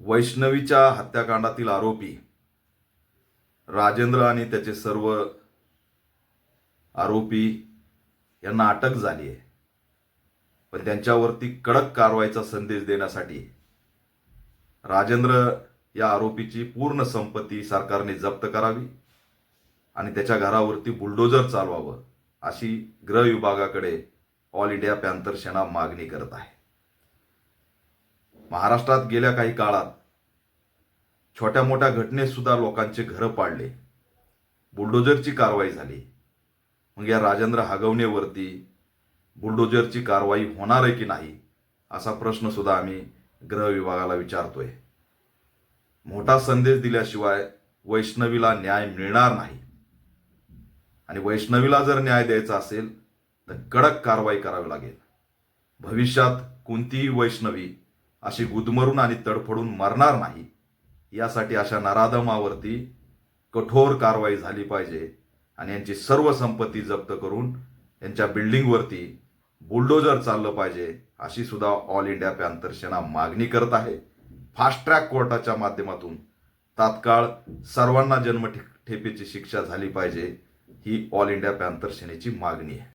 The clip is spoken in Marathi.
वैष्णवीच्या हत्याकांडातील आरोपी राजेंद्र आणि त्याचे सर्व आरोपी यांना अटक झाली आहे. पण त्यांच्यावरती कडक कारवाईचा संदेश देण्यासाठी राजेंद्र या आरोपीची पूर्ण संपत्ती सरकारने जप्त करावी आणि त्याच्या घरावरती बुलडोजर चालवावं अशी गृह विभागाकडे ऑल इंडिया पॅन्थर सेना मागणी करत आहे. महाराष्ट्रात गेल्या काही काळात छोट्या मोठ्या घटनेत सुद्धा लोकांचे घरं पाडले. बुलडोजरची कारवाई झाली. मग या राजेंद्र हागवणेवरती बुलडोजरची कारवाई होणार आहे की नाही असा प्रश्न सुद्धा आम्ही गृह विभागाला विचारतोय. मोठा संदेश दिल्याशिवाय वैष्णवीला न्याय मिळणार नाही. आणि वैष्णवीला जर न्याय द्यायचा असेल तर कडक कारवाई करावी लागेल. भविष्यात कोणतीही वैष्णवी अशी गुदमरून आणि तडफडून मरणार नाही. यासाठी अशा नराधमावरती कठोर कारवाई झाली पाहिजे आणि यांची सर्व संपत्ती जप्त करून यांच्या बिल्डिंगवरती बुलडोजर चाललं पाहिजे अशी सुद्धा ऑल इंडिया पॅन्थर सेना मागणी करत आहे. फास्ट ट्रॅक कोर्टाच्या माध्यमातून तात्काळ सर्वांना जन्मठेपेची शिक्षा झाली पाहिजे ही ऑल इंडिया पॅन्थर सेनेची मागणी आहे.